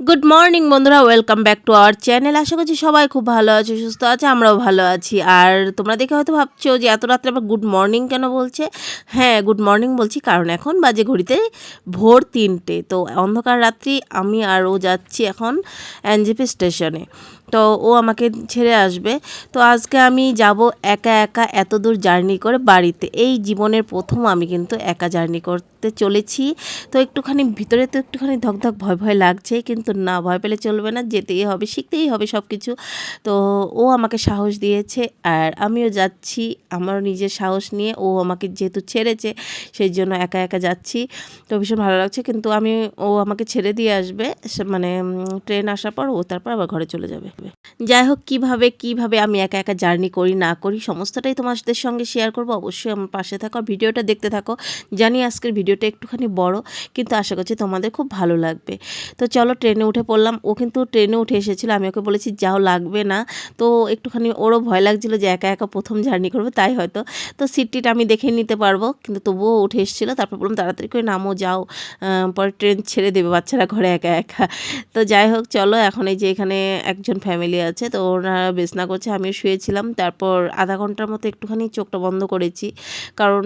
Good morning বন্ধুরা। Welcome back to our channel আশা করছি সবাই খুব ভালো আছে, সুস্থ আছে, আমরাও ভালো আছি। আর তোমরা দেখে হয়তো ভাবছ যে এত রাত্রে আবার গুড মর্নিং কেন বলছে? হ্যাঁ গুড মর্নিং বলছি কারণ এখন বাজে ঘড়িতে ভোর তিনটে। তো অন্ধকার রাত্রি, আমি আর ও যাচ্ছি এখন এনজিপি স্টেশনে। তো ও আমাকে ছেড়ে আসবে। তো আজকে আমি যাব একা একা এত দূর জার্নি করে বাড়িতে। এই জীবনের প্রথম আমি কিন্তু একা জার্নি করতে চলেছি। তো একটুখানি ভিতরে তো একটুখানি ধকধক ভয় ভয় লাগছে, কিন্তু না, ভয় পেলে চলবে না, যেতেই হবে, শিখতেই হবে সব কিছু তো ও আমাকে সাহস দিয়েছে আর আমিও যাচ্ছি। আমারও নিজের সাহস নিয়ে ও আমাকে যেহেতু ছেড়েছে, সেই জন্য একা একা যাচ্ছি। তো ভীষণ ভালো লাগছে, কিন্তু আমি, ও আমাকে ছেড়ে দিয়ে আসবে। মানে ট্রেন আসার পর ও তারপর আবার ঘরে চলে যাবে। যাই হোক, কীভাবে কীভাবে আমি একা একা জার্নি করি, না করি, সমস্তটাই তোমাদের সঙ্গে শেয়ার করব। অবশ্যই আমার পাশে থাকো, ভিডিওটা দেখতে থাকো। জানি আজকের ভিডিওটা একটুখানি বড়, কিন্তু আশা করছি তোমাদের খুব ভালো লাগবে। তো চলো ট্রেনে উঠে পড়লাম। ও কিন্তু ট্রেনে উঠে এসেছিল। আমি ওকে বলেছি, যাও, লাগবে না। তো একটুখানি ওরও ভয় লাগছিল যে একা একা প্রথম জার্নি করবে, তাই হয়তো। তো সিট টিট আমি দেখে নিতে পারব, কিন্তু তবুও উঠে এসেছিল। তারপর বললাম, তাড়াতাড়ি করে নামো, যাও। পরে ট্রেন ছেড়ে দেবে বাচ্চারা ঘরে একা একা। তো যাই হোক, চলো এখন এই যে এখানে একজন ফ্যামিলি আছে, তো ওনারা বেসনা করছে, আমিও শুয়েছিলাম। তারপর আধা ঘণ্টার মতো একটুখানি চোখটা বন্ধ করেছি। কারণ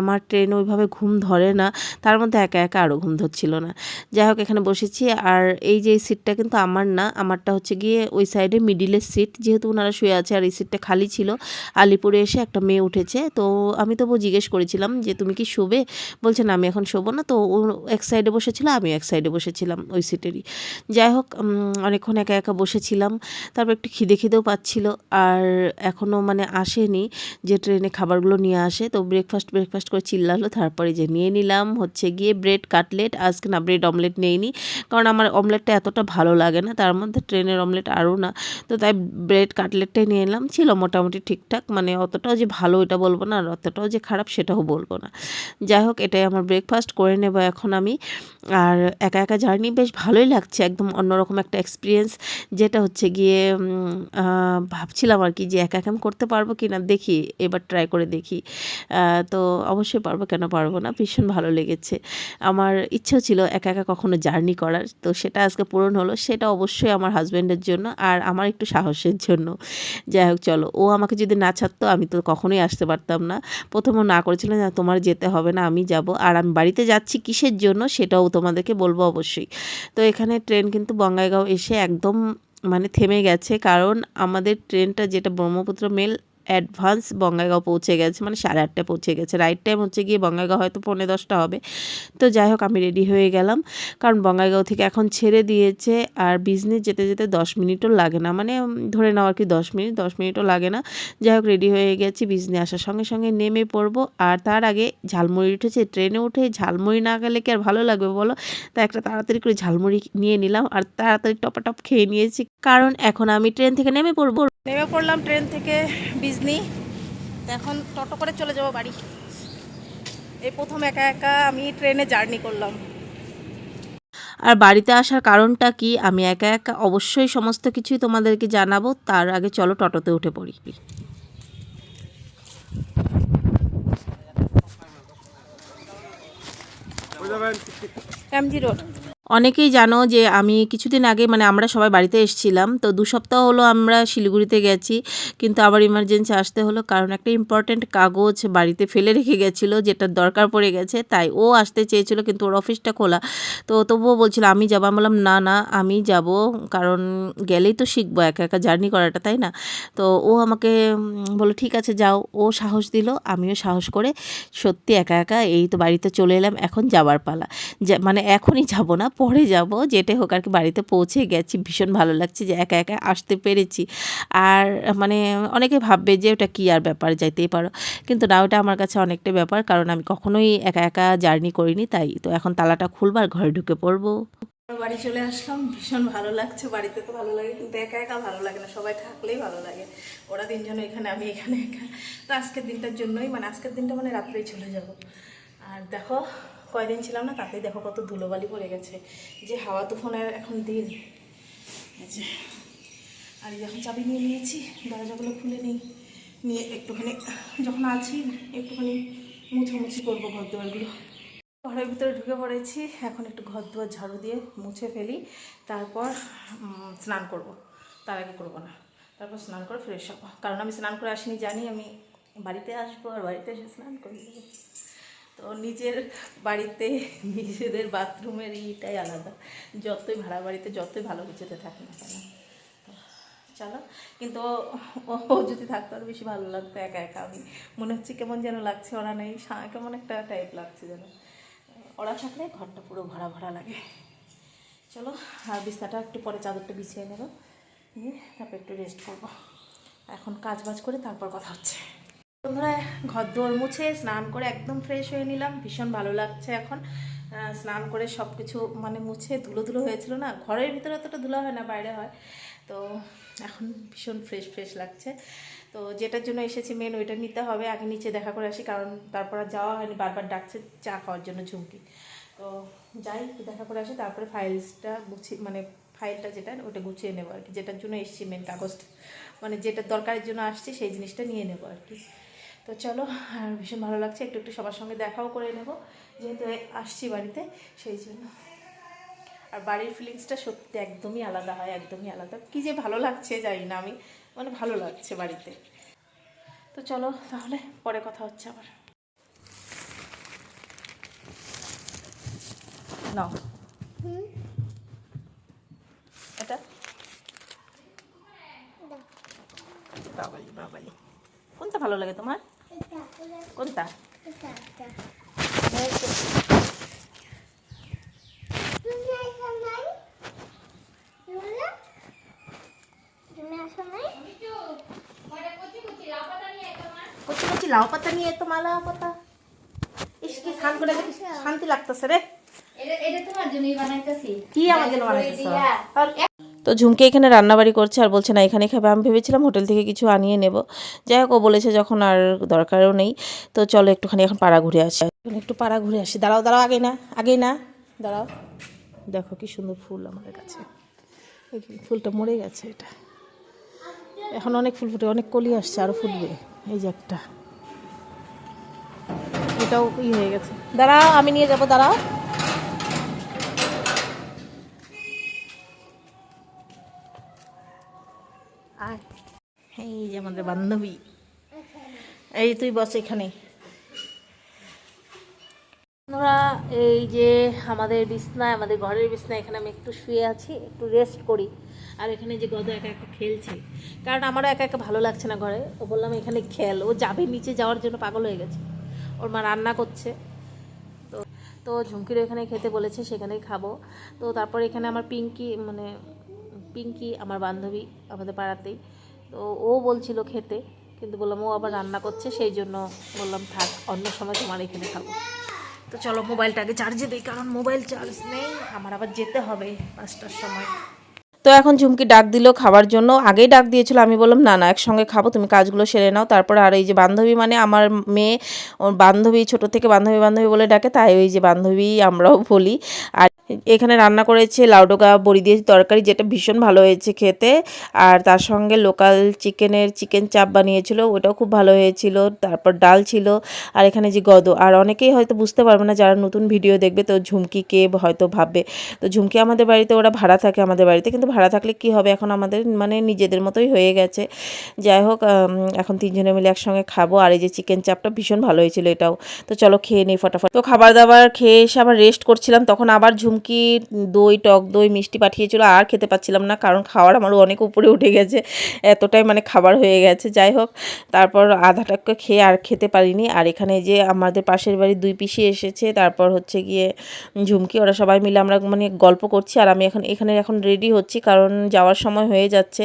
আমার ট্রেন ওইভাবে ঘুম ধরে না। তার মধ্যে একা একা আরও ঘুম ধরছিল না। যাই হোক, এখানে বসেছি। আর এই যে সিটটা কিন্তু আমার না, আমারটা হচ্ছে গিয়ে ওই সাইডে মিডিলের সিট যেহেতু ওনারা শুয়ে আছে আর এই সিটটা খালি ছিল, আলিপুরে এসে একটা মেয়ে উঠেছে। তো আমি তবু জিজ্ঞেস করেছিলাম যে, তুমি কি শোবে? বলছে, না, আমি এখন শোবো না। তো ও এক সাইডে বসেছিল আমি এক সাইডে বসেছিলাম ওই সিটেরই যাই হোক অনেকক্ষণ একা একা বসেছিলাম। তারপর একটু খিদে খিদেও পাচ্ছিল আর এখনও মানে আসেনি যে ট্রেনে খাবারগুলো নিয়ে আসে। তো ব্রেকফাস্ট ব্রেকফাস্ট করে চিল্লালো, তারপরে যে নিয়ে নিলাম, হচ্ছে গিয়ে ব্রেড কাটলেট আজকে না ব্রেড অমলেট নেইনি কারণ আমার অমলেটটা এতটা ভালো লাগে না, তার মধ্যে ট্রেনের অমলেট আরও না। তো তাই ব্রেড কাটলেটটাই নিয়ে এলাম ছিল মোটামুটি ঠিকঠাক মানে অতটাও যে ভালো এটা বলব না আর অতটাও যে খারাপ সেটাও বলব না। যাই হোক, এটাই আমার ব্রেকফাস্ট করে নেব এখন আমি। আর একা একা জার্নি বেশ ভালোই লাগছে, একদম অন্যরকম একটা এক্সপিরিয়েন্স যেটা হচ্ছে গিয়ে ভাবছিলাম আর কি যে একা একা করতে পারব কি না দেখি, এবার ট্রাই করে দেখি। তো অবশ্যই পারব, কেন পারব না? ভীষণ ভালো লেগেছে। আমার ইচ্ছেও ছিল একা একা কখনো জার্নি করার, তো সেটা আজকে পূরণ হলো, সেটা অবশ্যই আমার হাজব্যান্ডের জন্য আর আমার একটু সাহসের জন্য। যাই হোক, চলো, ও আমাকে যদি না ছাড়তো, আমি তো কখনোই আসতে পারতাম না। প্রথমে না করেছিলেন যে তোমার যেতে হবে না, আমি যাব। আর আমি বাড়িতে যাচ্ছি কিসের জন্য, সেটাও তোমাদেরকে বলব অবশ্যই। তো এখানে ট্রেন কিন্তু বঙ্গাইগাঁও এসে একদম মানে থেমে গেছে। কারণ আমাদের ট্রেনটা যেটা ব্রহ্মপুত্র মেল অ্যাডভান্স বঙ্গাইগাঁও পৌঁছে গেছে মানে সাড়ে আটটায় পৌঁছে গেছে। রাইট টাইম হচ্ছে গিয়ে বঙ্গাইগাঁও হয়তো পৌনে দশটা হবে। তো যাই হোক, আমি রেডি হয়ে গেলাম। কারণ বঙ্গাইগাঁও থেকে এখন ছেড়ে দিয়েছে, আর বিজনেস যেতে যেতে দশ মিনিটও লাগে না। মানে ধরে নাও আর কি দশ মিনিট, দশ মিনিটও লাগে না। যাই হোক রেডি হয়ে গেছি বিজনে আসার সঙ্গে সঙ্গে নেমে পড়ব। আর তার আগে ঝালমুড়ি উঠেছে, ট্রেনে উঠে ঝালমুড়ি না গেলে কি আর ভালো লাগবে বলো? তা একটা তাড়াতাড়ি করে ঝালমুড়ি নিয়ে নিলাম, আর তাড়াতাড়ি টপাটপ খেয়ে নিয়েছি। কারণ এখন আমি ট্রেন থেকে নেমে পড়ব। নেমে পড়লাম ট্রেন থেকে বিজনি তো এখন টোটো করে চলে যাব বাড়ি। এই প্রথম একা একা আমি ট্রেনে জার্নি করলাম। আর বাড়িতে আসার কারণটা কি? আমি একা একা অবশ্যই সমস্ত কিছুই তোমাদেরকে জানাব। তার আগে চলো টোটোতে উঠে পড়ি। এমজি রোড অনেকেই জানো যে আমি কিছুদিন আগে মানে আমরা সবাই বাড়িতে এসেছিলাম, তো দু সপ্তাহ হলো আমরা শিলিগুড়িতে গেছি, কিন্তু আবার ইমার্জেন্সি আসতে হলো, কারণ একটা ইম্পর্ট্যান্ট কাগজ বাড়িতে ফেলে রেখে গেছিল, যেটা দরকার পড়ে গেছে, তাই ও আসতে চেয়েছিল, কিন্তু ওর অফিসটা খোলা। তো তবুও বলছিল, আমি যাব। আমি বললাম, না না, আমি যাব, কারণ গেলেই তো শিখব একা একা জার্নি করাটা, তাই না? তো ও আমাকে বলল, ঠিক আছে, যাও। ও সাহস দিল, আমিও সাহস করে সত্যি একা একা এই তো বাড়িতে চলে এলাম, এখন যাবার পালা। মানে এখনই যাব না পরে যাব, যেটাই হোক আর কি বাড়িতে পৌঁছে গেছি। ভীষণ ভালো লাগছে যে একা একা আসতে পেরেছি। আর মানে অনেকে ভাববে যে ওটা কী আর ব্যাপার, যাইতেই পারো। কিন্তু না, ওটা আমার কাছে অনেকটাই ব্যাপার। কারণ আমি কখনোই একা একা জার্নি করিনি, তাই তো এখন তালাটা খুলবার ঘরে ঢুকে পড়ব। বাড়ি চলে আসলাম। ভীষণ ভালো লাগছে। বাড়িতে তো ভালো লাগে, কিন্তু একা একা ভালো লাগে না। সবাই থাকলেই ভালো লাগে। ওরা তিনজন এখানে, আমি এখানে একা। তো আজকের দিনটার জন্যই মানে আজকের দিনটা মানে রাত্রেই চলে যাব। আর দেখো কয়দিন ছিলাম না, তাতেই দেখো কত ধুলোবালি পড়ে গেছে। যে হাওয়া তুফানের এখন দিন। যে, আর যখন চাবি নিয়ে নিয়েছি, দরজাগুলো খুলে নিই। নিয়ে একটুখানি, যখন আছি, একটুখানি মুছামুছি করব ঘর দুয়ারগুলো ঘরের ভিতরে ঢুকে পড়েছি, এখন একটু ঘর দুয়ার ঝাড়ু দিয়ে মুছে ফেলি। তারপর স্নান করব। তার আগে করব না। তারপর স্নান করে ফ্রেশ হব। কারণ আমি স্নান করে আসিনি, জানি আমি বাড়িতে আসব আর বাড়িতে এসে স্নান করে তো নিজের বাড়িতে, নিজেদের বাথরুমের ইটাই আলাদা। যতই ভাড়া বাড়িতে, যতই ভালো কিছুতে থাকি না কেন। চলো। কিন্তু ও যদি থাকতো আরও বেশি ভালো লাগতো একা একা। আমি মনে হচ্ছে কেমন যেন লাগছে ওরা নেই। কেমন একটা টাইপ লাগছে যেন। ওরা থাকলে ঘরটা পুরো ভরা ভরা লাগে। চলো, আর বিছনাটা একটু পরে চাদরটা বিছিয়ে নেব। নিয়ে তারপর একটু রেস্ট করব। এখন কাজ বাজ করে তারপর কথা হচ্ছে। বন্ধুরা, ঘর দোর মুছে স্নান করে একদম ফ্রেশ হয়ে নিলাম। ভীষণ ভালো লাগছে এখন। স্নান করে সব কিছু মানে মুছে ধুলো ধুলো হয়েছিল না? ঘরের ভিতরে অতটা ধুলো হয় না, বাইরে হয়। তো এখন ভীষণ ফ্রেশ ফ্রেশ লাগছে। তো যেটার জন্য এসেছি মেন ওইটা নিতে হবে। আগে নিচে দেখা করে আসি, কারণ তারপর আর যাওয়া হয়নি। বারবার ডাকছে চা খাওয়ার জন্য ঝুমকি। তো যাই, দেখা করে আসি, তারপরে ফাইলসটা গুছিয়ে মানে ফাইলটা যেটা, ওটা গুছিয়ে নেব আর কি। যেটার জন্য এসছি মেন কাগজটা মানে যেটা দরকারের জন্য আসছি, সেই জিনিসটা নিয়ে নেব আর কি। তো চলো আর ভীষণ ভালো লাগছে। একটু একটু সবার সঙ্গে দেখাও করে নেব। যেহেতু আসছি বাড়িতে সেই জন্য। আর বাড়ির ফিলিংসটা সত্যি একদমই আলাদা হয় একদমই আলাদা। কী যে ভালো লাগছে জানি না আমি। মানে ভালো লাগছে বাড়িতে। তো চলো তাহলে পরে কথা হচ্ছে আবার। নাও। এটা? বাবাই বাবাই। কোনটা ভালো লাগে তোমার? কোনটা কচি কচি লাউ পাতা নিয়ে তো মালা পাতা। ইস কি স্নান করে শান্তি লাগতেছে রে। কি আমার জন্য বানাইতেছ? ঝুমকে এখানে রান্নাবাড়ি করছে আর বলছে, না এখানে খাবে। আমি ভেবেছিলাম হোটেল থেকে কিছু আনিয়ে নেব। যাই হোক, ও বলেছে যখন আর দরকারও নেই, তো চলো একটুখানি এখন পাড়া ঘুরে আসি। এখন একটু পাড়া ঘুরে আসি। দাঁড়াও দাঁড়াও, আগে না আগে না, দাঁড়াও। দেখো কি সুন্দর ফুল আমাদের কাছে। ফুলটা মরে গেছে এটা। এখন অনেক ফুল ফুটে, অনেক কলি আসছে আরও ফুটবে। এই যে একটা। এটাও ই হয়ে গেছে। দাঁড়াও, আমি নিয়ে যাব, দাঁড়াও। এই যে আমাদের বান্ধবী। এই তুই বস এখানে। আমরা এই যে আমাদের বিছনায়, আমাদের ঘরের বিছনায় এখানে আমি একটু শুয়ে আছি, একটু রেস্ট করি। আর এখানে যে গদ একা একা খেলছে। কারণ আমারও একা একা ভালো লাগছে না ঘরে। ও বললাম, এখানে খেল। ও যাবে নিচে যাওয়ার জন্য পাগল হয়ে গেছে। ওর মা রান্না করছে। তো তো ঝুমকির এখানে খেতে বলেছে, সেখানেই খাব। তো তারপর এখানে আমার পিঙ্কি মানে পিঙ্কি, আমার বান্ধবী আমাদের পাড়াতেই। তো ও বলছিল খেতে, কিন্তু বললাম ও আবার রান্না করছে, সেই জন্য বললাম থাক, অন্য সময় তোমার এখানে খাব। তো চলো মোবাইলটা আগে চার্জে দিই, কারণ মোবাইল চার্জ নেই, আমার আবার যেতে হবে পাঁচটার সময়। তো এখন ঝুমকি ডাক দিল খাবার জন্য, আগেই ডাক দিয়েছিল, আমি বললাম, না না, একসঙ্গে খাব, তুমি কাজগুলো সেরে নাও। তারপর আর এই যে বান্ধবী মানে আমার মেয়ে, ওর বান্ধবী, ছোট থেকে বান্ধবী বান্ধবী বলে ডাকে, তাই ওই যে বান্ধবী আমরাও বলি। আর এখানে রান্না করেছে লাউডোকা বড়ি দিয়ে তরকারি যেটা ভীষণ ভালো হয়েছে খেতে। আর তার সঙ্গে লোকাল চিকেনের চিকেন চাপ বানিয়েছিল, ওটাও খুব ভালো হয়েছিল। তারপর ডাল ছিল, আর এখানে যে গদ। আর অনেকেই হয়তো বুঝতে পারবে না, যারা নতুন ভিডিও দেখবে, তো ঝুমকি কে হয়তো ভাববে। তো ঝুমকি আমাদের বাড়িতে, ওরা ভাড়া থাকে আমাদের বাড়িতে, কিন্তু ভাড়া থাকলে কি হবে? এখন আমাদের মানে নিজেদের মতোই হয়ে গেছে। যাই হোক এখন তিনজনে মিলে একসঙ্গে খাব। আর এই যে চিকেন চাপটা ভীষণ ভালো হয়েছিল এটাও। তো চলো খেয়ে নিই ফটাফট। তো খাবার দাবার খেয়ে এসে আবার রেস্ট করছিলাম, তখন আবার ঝুমকি দই, টক দই, মিষ্টি পাঠিয়েছিল, আর খেতে পাচ্ছিলাম না, কারণ খাওয়ার আমার অনেক উপরে উঠে গেছে, এতটাই মানে খাবার হয়ে গেছে, যাই হোক। তারপর আধাটাকে খেয়ে আর খেতে পারিনি, আর এখানে যে আমাদের পাশের বাড়ির দুই পিসি এসেছে, তারপর হচ্ছে গিয়ে ঝুমকি, ওরা সবাই মিলে আমরা মানে গল্প করছি, আর আমি এখন, এখানে এখন রেডি হচ্ছি, কারণ যাওয়ার সময় হয়ে যাচ্ছে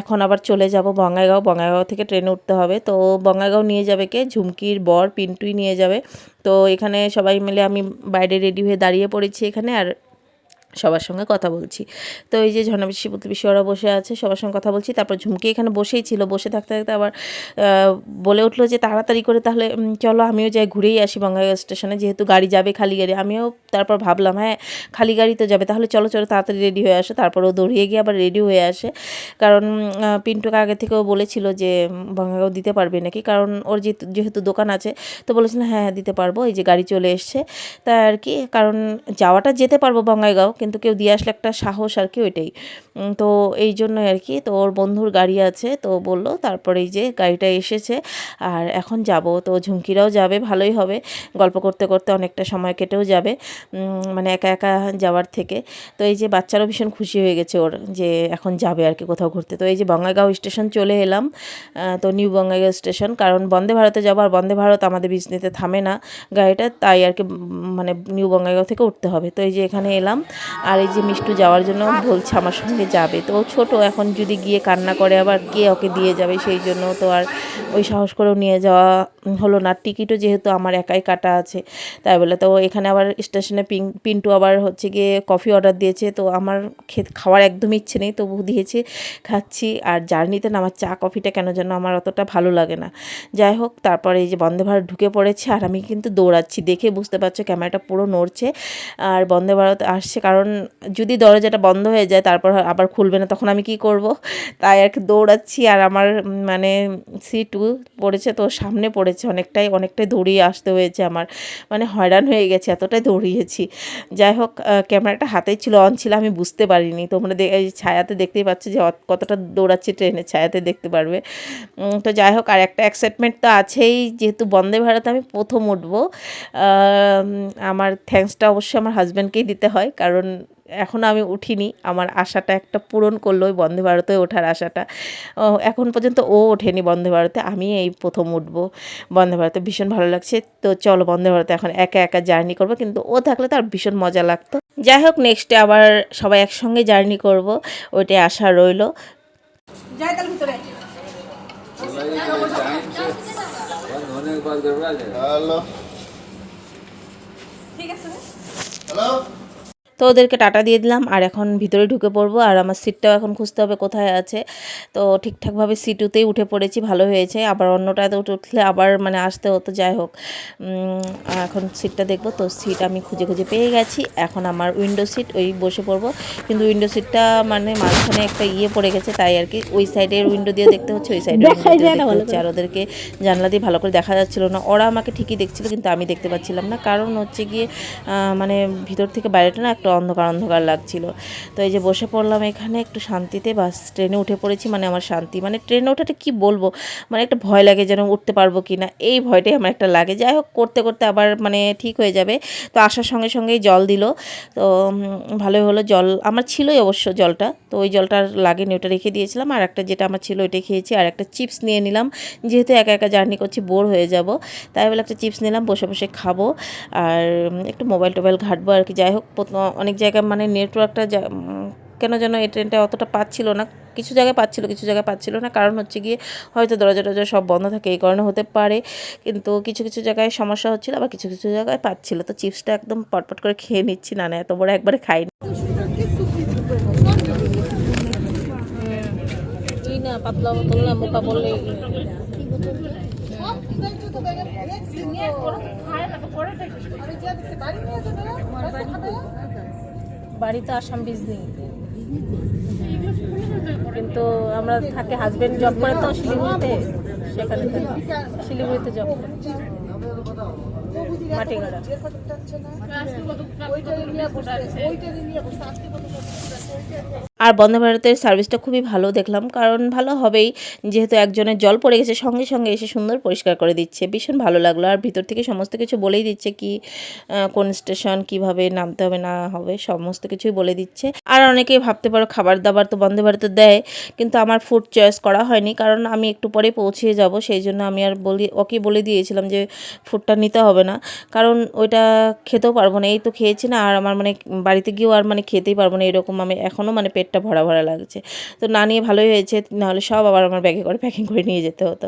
এখন আবার চলে যাব বঙ্গাইগাঁও বঙ্গাইগাঁও থেকে ট্রেনে উঠতে হবে, তো বঙ্গাইগাঁও নিয়ে যাবে কে? ঝুমকির বর, পিন্টুই নিয়ে যাবে তো এখানে সবাই মিলে আমি বাইরে রেডি হয়ে দাঁড়িয়ে পড়েছি এখানে আর সবার সঙ্গে কথা বলছি। তো এই যে ঝর্ণা পিসি পুতুল পিসি ওরা বসে আছে, সবার সঙ্গে কথা বলছি। তারপর ঝুমকি এখানে বসেই ছিল, বসে থাকতে থাকতে আবার বলে উঠল যে তাড়াতাড়ি করে তাহলে চলো আমিও যাই ঘুরেই আসি বঙ্গাইগাঁও স্টেশনে। যেহেতু গাড়ি যাবে খালি গাড়ি, আমিও তারপর ভাবলাম হ্যাঁ খালি গাড়ি তো যাবে। তাহলে চলো চলো, তাড়াতাড়ি রেডি হয়ে আসো। তারপর ও দৌড়িয়ে গিয়ে আবার রেডি হয়ে আসে। কারণ পিন্টুকে আগে থেকেও বলেছিল যে বঙ্গাইগাঁও দিতে পারবে নাকি? কারণ ওর যেহেতু দোকান আছে, তো বলেছিল হ্যাঁ হ্যাঁ দিতে পারব। এই যে গাড়ি চলে এসছে। তাই আর কি, কারণ যাওয়াটা যেতে পারব বঙ্গাইগাঁও কিন্তু কেউ দিয়ে আসলে একটা সাহস আর কি ওইটাই। তো এই জন্যই আর কি, তো ওর বন্ধুর গাড়ি আছে, তো বলল তারপরে এই যে গাড়িটা এসেছে, আর এখন যাব। তো ঝুমকিরাও যাবে, ভালোই হবে। গল্প করতে করতে অনেকটা সময় কেটেও যাবে মানে একা একা যাওয়ার থেকে। তো এই যে বাচ্চারও ভীষণ খুশি হয়ে গেছে ওর যে এখন যাবে আর কি কোথাও ঘুরতে। তো এই যে বঙ্গাইগাঁও স্টেশন চলে এলাম তো নিউ বঙ্গাইগাঁও স্টেশন, কারণ বন্দে ভারতে যাব আর বন্দে ভারত আমাদের বিজনিতে থামে না গাড়িটা, তাই আর কি মানে নিউ বঙ্গাইগাঁও থেকে উঠতে হবে। তো এই যে এখানে এলাম আর এই যে মিষ্টু যাওয়ার জন্য বলছে আমার সঙ্গে যাবে। তো ছোট, এখন যদি গিয়ে কান্না করে আবার কে ওকে দিয়ে যাবে, সেই জন্য তো আর ওই সাহস করেও নিয়ে যাওয়া হলো না। টিকিটও যেহেতু আমার একাই কাটা আছে, তাই বলে তো এখানে আবার স্টেশনে পিং, পিন্টু আবার হচ্ছে গিয়ে কফি অর্ডার দিয়েছে। তো আমার খেত, খাওয়ার একদমই ইচ্ছে নেই তবু দিয়েছে, খাচ্ছি। আর জার্নিতে না আমার চা, কফিটা কেন যেন আমার অতটা ভালো লাগে না। যাই হোক, তারপরে এই যে বন্দে ভারত ঢুকে পড়েছে, আর আমি কিন্তু দৌড়াচ্ছি। দেখে বুঝতে পারছ, ক্যামেরাটা পুরো নড়ছে। আর বন্দে ভারত আসছে কারণ যদি দরজাটা বন্ধ হয়ে যায়, তারপর আবার খুলবে না, তখন আমি কি করব? তাই আর দৌড়াচ্ছি আর আমার মানে সিটু পড়েছে তো সামনে পড়েছে, অনেকটাই অনেকটাই দৌড়িয়ে আসতে হয়েছে আমার। মানে হয়রান হয়ে গেছে, এতটাই দৌড়িয়েছি। যাই হোক ক্যামেরাটা হাতেই ছিল, অন ছিল, আমি বুঝতে পারিনি। তোমরা ছায়াতে দেখতেই পাচ্ছ যে কতটা দৌড়াচ্ছি ট্রেনের ছায়াতে দেখতে পারবে। তো যাই হোক, আর একটা এক্সাইটমেন্ট তো আছেই, যেহেতু বন্দে ভারত আমি প্রথম উঠবো। আমার থ্যাঙ্কসটা অবশ্যই আমার হাজব্যান্ডকেই দিতে হয়, কারণ এখনও আমি উঠিনি। আমার আশাটা একটা পূরণ করল ওই বন্ধে ভারতে ওঠার আশাটা। এখন পর্যন্ত ও ওঠেনি বন্ধে ভারতে আমি এই প্রথম উঠব বন্ধে ভারতে। ভীষণ ভালো লাগছে। তো চলো বন্ধে ভারতে এখন একা একা জার্নি করব কিন্তু ও থাকলে তার ভীষণ মজা লাগতো। যাই হোক নেক্সটে আবার সবাই একসঙ্গে জার্নি করব ওইটাই আশা রইল। Hello? তো ওদেরকে টাটা দিয়ে দিলাম। আর এখন ভিতরে ঢুকে পড়ব। আর আমার সিটটাও এখন খুঁজতে হবে কোথায় আছে। তো ঠিকঠাকভাবে সিটুতেই উঠে পড়েছি ভালো হয়েছে। আবার অন্যটাতে উঠে উঠলে আবার মানে আসতে হতো যাই হোক। এখন সিটটা দেখব। তো সিট আমি খুঁজে খুঁজে পেয়ে গেছি। এখন আমার উইন্ডো সিট ওই বসে পড়ব। কিন্তু উইন্ডো সিটটা মানে মাঝখানে একটা ইয়ে পড়ে গেছে তাই আর কি। ওই সাইডের উইন্ডো দিয়ে দেখতে হচ্ছে ওই সাইডের দেখতে হচ্ছে। আর ওদেরকে জানলা দিয়ে ভালো করে দেখা যাচ্ছিল না। ওরা আমাকে ঠিকই দেখছিল কিন্তু আমি দেখতে পাচ্ছিলাম না। কারণ হচ্ছে গিয়ে মানে ভিতর থেকে বাইরেটা না একটু অন্ধকার অন্ধকার লাগছিল। তো এই যে বসে পড়লাম এখানে, একটু শান্তিতে, বাস ট্রেনে উঠে পড়েছি মানে আমার শান্তি। মানে ট্রেনে ওঠাটা কি বলব? মানে একটা ভয় লাগে যেন উঠতে পারব কি না এই ভয়টাই আমার একটা লাগে। যাই হোক, করতে করতে আবার মানে ঠিক হয়ে যাবে। তো আসার সঙ্গে সঙ্গেই জল দিল। তো ভালোই হলো জল। আমার ছিলই অবশ্য জলটা। তো ওই জলটা লাগেনি, ওটা রেখে দিয়েছিলাম। আর একটা যেটা আমার ছিল ওইটাই খেয়েছি। আর একটা চিপস নিয়ে নিলাম। যেহেতু একা একা জার্নি করছি, বোর হয়ে যাব। তাই বলে একটা চিপস নিলাম, বসে বসে খাব। আর একটু মোবাইল টোবাইল ঘাটবো আর কি। যাই হোক অনেক জায়গায় মানে নেটওয়ার্কটা যা- কেন যেন এই ট্রেনটা অতটা পাচ্ছিল না। কিছু জায়গায় পাচ্ছিল কিছু জায়গায় পাচ্ছিল না। কারণ হচ্ছে গিয়ে হয়তো দরজা টরজা সব বন্ধ থাকে এই কারণে হতে পারে। কিন্তু কিছু কিছু জায়গায় সমস্যা হচ্ছিল আবার কিছু কিছু জায়গায় পাচ্ছিল। তো চিপসটা একদম পটপট করে খেয়ে নিচ্ছি। না না এত বড় একবারে খাইনি। না পাতলা বোতল না মোটা বললে বাড়িতে আসাম বিজনি কিন্তু আমরা থাকে হাজবেন্ড জব করে তো শিলিগুড়িতে সেখানে থাকি। শিলিগুড়িতে জব করে। মাটিগাড়া। আর বন্দে ভারতের সার্ভিসটা খুবই ভালো দেখলাম, কারণ ভালো হবেই যেহেতু একজনের জল পড়ে গেছে, সঙ্গে সঙ্গে এসে সুন্দর পরিষ্কার করে দিচ্ছে, ভীষণ ভালো লাগল। আর ভিতর থেকে সমস্ত কিছু বলেই দিচ্ছে কি কোন স্টেশন কীভাবে নামতে হবে, না হবে, সমস্ত কিছুই বলে দিচ্ছে। আর অনেকেই ভাবতে পারো খাবার দাবার তো বন্দে ভারতে দেয়, কিন্তু আমার ফুড চয়েস করা হয়নি, কারণ আমি একটু পরে পৌঁছে যাব, সেই জন্য আমি আর বলি ওকে বলে দিয়েছিলাম যে ফুডটা নিতে হবে না, কারণ ওইটা খেতেও পারব না, এই তো খেয়েছি না, আর আমার মানে বাড়িতে গিয়েও আর মানে খেতেই পারব না, এরকম আমি এখনও মানে পেটটা ভরা ভরা লাগছে। তো না নিয়ে ভালোই হয়েছে, নাহলে সব আবার আমার ব্যাগে করে প্যাকিং করে নিয়ে যেতে হতো।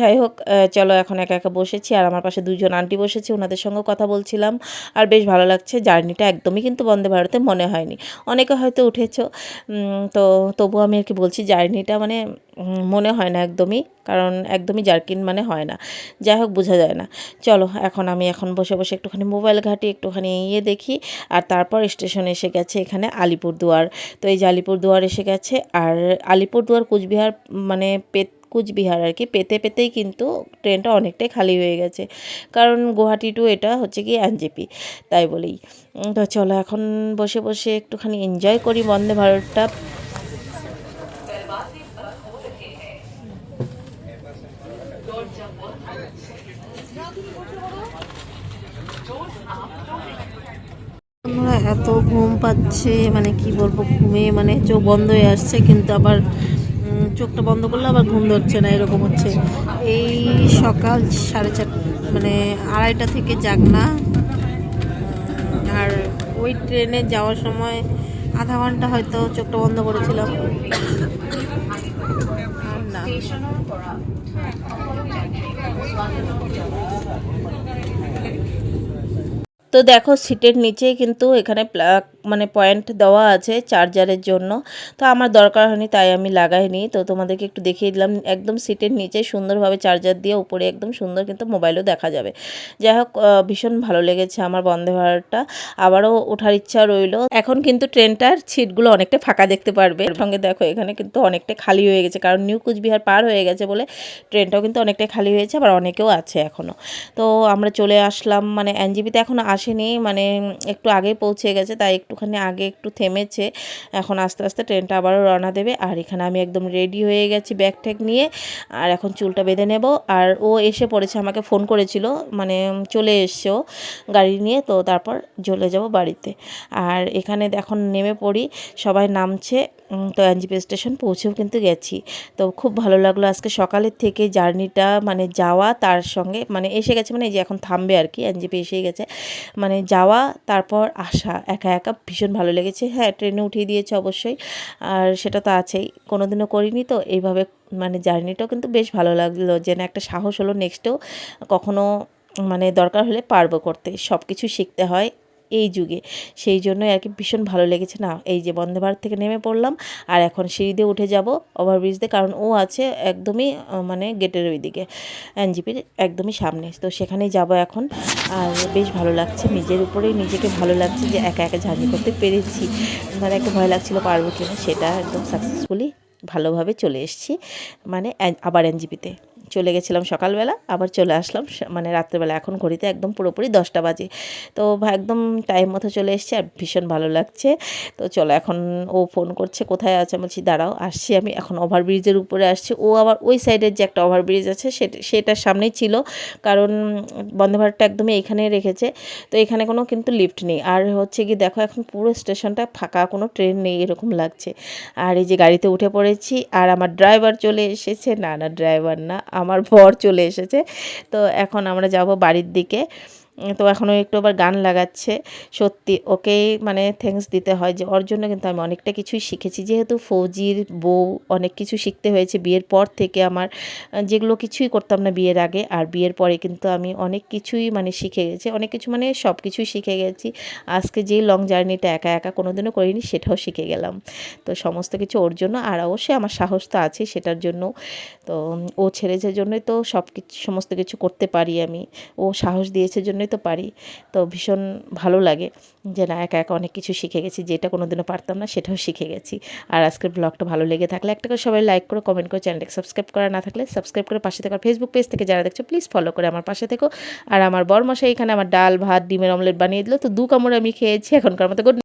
যাই হোক চলো এখন একা একা বসেছি আর আমার পাশে দুজন আন্টি বসেছি, ওনাদের সঙ্গেও কথা বলছিলাম। আর বেশ ভালো লাগছে, জার্নিটা একদমই কিন্তু বন্দে ভারতে মনে হয়নি। অনেকে হয়তো উঠেছ তো তবু আমি আর কি বলছি, জার্নিটা মানে মনে হয় না একদমই, কারণ একদমই জার্কিন মানে হয় না। যাই হোক, বোঝা যায় না। চলো, এখন আমি এখন বসে বসে একটুখানি মোবাইল ঘাঁটি, একটুখানি ইয়ে দেখি, আর তারপর স্টেশনে এসে গেছে এখানে আলিপুরদুয়ার। তো এই যে আলিপুরদুয়ার এসে গেছে, আর আলিপুরদুয়ার কুচবিহার মানে পেত, কুচবিহার আর কি, পেতে পেতেই কিন্তু ট্রেনটা অনেকটাই খালি হয়ে গেছে। কারণ গুয়াহাটি টু এটা হচ্ছে কি এনজেপি, তাই বলেই। তো চলো, এখন বসে বসে একটুখানি এনজয় করি, বন্দে ভারতটা। আমরা এত ঘুম পাচ্ছে মানে কি বলব, ঘুমে মানে চোখ বন্ধ হয়ে আসছে, কিন্তু আবার চোখটা বন্ধ করলে আবার ঘুম ধরছে না, এরকম হচ্ছে। এই সকাল সাড়ে চার মানে আড়াইটা থেকে যাক না আর ওই ট্রেনে যাওয়ার সময় আধা ঘণ্টা হয়তো চোখটা বন্ধ করেছিলাম। না। তো দেখো সিটের নিচেই কিন্তু এখানে প্লাগ মানে পয়েন্ট দেওয়া আছে চার্জারের জন্য। তো আমার দরকার হয়নি, তাই আমি লাগাইনি। তো তোমাদেরকে একটু দেখিয়ে দিলাম, একদম সিটের নিচে সুন্দরভাবে চার্জার দিয়ে উপরে একদম সুন্দর কিন্তু মোবাইলও দেখা যাবে। যাই হোক ভীষণ ভালো লেগেছে আমার বন্দে ভারতটা। আবারও ওঠার ইচ্ছা রইল। এখন কিন্তু ট্রেনটার সিটগুলো অনেকটা ফাঁকা দেখতে পারবে। এর সঙ্গে দেখো, এখানে কিন্তু অনেকটা খালি হয়ে গেছে, কারণ নিউ কুচবিহার পার হয়ে গেছে বলে ট্রেনটাও কিন্তু অনেকটাই খালি হয়েছে, আবার অনেকেও আছে এখনও তো আমরা চলে আসলাম মানে এনজিবিতে এখনও আসেনি মানে একটু আগে পৌঁছে গেছে, তাই একটুখানি আগে একটু থেমেছে। এখন আস্তে আস্তে ট্রেনটা আবারও রওনা দেবে, আর এখানে আমি একদম রেডি হয়ে গেছি ব্যাগ ট্যাগ নিয়ে, আর এখন চুলটা বেঁধে নেব। আর ও এসে পড়েছে, আমাকে ফোন করেছিল মানে চলে এসছে ও গাড়ি নিয়ে, তো তারপর চলে যাব বাড়িতে। আর এখানে এখন নেমে পড়ি, সবাই নামছে তো এনজিপি স্টেশন পৌঁছেও কিন্তু গেছি। তো খুব ভালো লাগল আজকে সকালের থেকে জার্নিটা মানে যাওয়া, তার সঙ্গে মানে এসে গেছে মানে যে এখন থামবে আর কি, এনজিপি এসেই গেছে। মানে যাওয়া, তারপর আসা। একা একা ভীষণ ভালো লেগেছে। হ্যাঁ ট্রেনে উঠিয়ে দিয়েছে অবশ্যই। আর সেটা তো আছেই। কোনোদিনও করিনি তো। এইভাবে মানে জার্নিটাও কিন্তু বেশ ভালো লাগল যে না, একটা সাহস হলো নেক্সটেও কখনও মানে দরকার হলে পারব করতে। সব কিছু শিখতে হয়। এই যুগে। সেই জন্যই আর কি ভীষণ ভালো লেগেছে না? এই যে বন্দে ভারত থেকে নেমে পড়লাম, আর এখন সিঁড়ি দিয়ে উঠে যাব ওভারব্রিজ দিয়ে, কারণ ও আছে একদমই মানে গেটের ওই দিকে এনজিপির একদমই সামনে। তো সেখানেই যাব এখন। আর বেশ ভালো লাগছে, নিজের উপরেই নিজেকে ভালো লাগছে যে একা একা জার্নি করতে পেরেছি। মানে একটা ভয় লাগছিল পারব কিনা, সেটা একদম সাকসেসফুলি ভালোভাবে চলে এসেছি মানে আবার এনজিপিতে। চলে গেছিলাম সকালবেলা, আবার চলে আসলাম মানে রাত্রেবেলা। এখন ঘড়িতে একদম পুরোপুরি দশটা বাজে। তো একদম টাইম মতো চলে এসেছি আর ভীষণ ভালো লাগছে। তো চলো এখন ও ফোন করছে, কোথায় আছে? বলছি, দাঁড়াও, আসছি আমি। এখন ওভারব্রিজের উপরে আসছি। ও আবার ওই সাইডের যে একটা ওভারব্রিজ আছে, সেটা, সেটার সামনেই ছিল। কারণ বন্দে ভারতটা একদমই এখানে রেখেছে। তো এখানে কোনো কিন্তু লিফট নেই। আর হচ্ছে কি, দেখো এখন পুরো স্টেশনটা ফাঁকা, কোনো ট্রেন নেই, এরকম লাগছে। আর এই যে গাড়িতে উঠে পড়েছি, আর আমার ড্রাইভার চলে এসেছে। না না ড্রাইভার না আমার ভর চলে এসেছে। তো এখন আমরা যাব বাড়ির দিকে। তো এখনও একটু আবার গান লাগাচ্ছে। সত্যি ওকেই মানে থ্যাঙ্কস দিতে হয় যে, ওর জন্য কিন্তু আমি অনেকটা কিছুই শিখেছি। যেহেতু ফৌজির বউ অনেক কিছু শিখতে হয়েছে বিয়ের পর থেকে আমার, যেগুলো কিছুই করতাম না বিয়ের আগে, আর বিয়ের পরে কিন্তু আমি অনেক কিছুই মানে শিখে গেছি। অনেক কিছু মানে সব কিছুই শিখে গেছি। আজকে যে লং জার্নিটা একা একা কোনোদিনও করিনি, সেটাও শিখে গেলাম। তো সমস্ত কিছু ওর জন্য, আর অবশ্যই আমার সাহস তো আছে সেটার জন্য। তো ও ছেড়েছে জন্যই তো সব কিছু সমস্ত কিছু করতে পারি আমি। ও সাহস দিয়েছে জন্যই তো পারি। তো ভীষণ ভালো লাগে যে না, একা একা অনেক কিছু শিখে গেছি, যেটা কোনো দিনও পারতাম না, সেটাও শিখে গেছি। আর আজকের ব্লগটা ভালো লেগে থাকলে একটা করে সবাই লাইক করে কমেন্ট করে চ্যানেলটাকে সাবস্ক্রাইব করা না থাকলে সাবস্ক্রাইব করে পাশে থাকা ফেসবুক পেজ থেকে যারা দেখছ প্লিজ ফলো করে আমার পাশে থেকো। আর আমার বরমশাই এখানে আমার ডাল, ভাত, ডিমের অমলেট বানিয়ে দিল। তো দু কামড় আমি খেয়েছি, এখনকার মতো গুড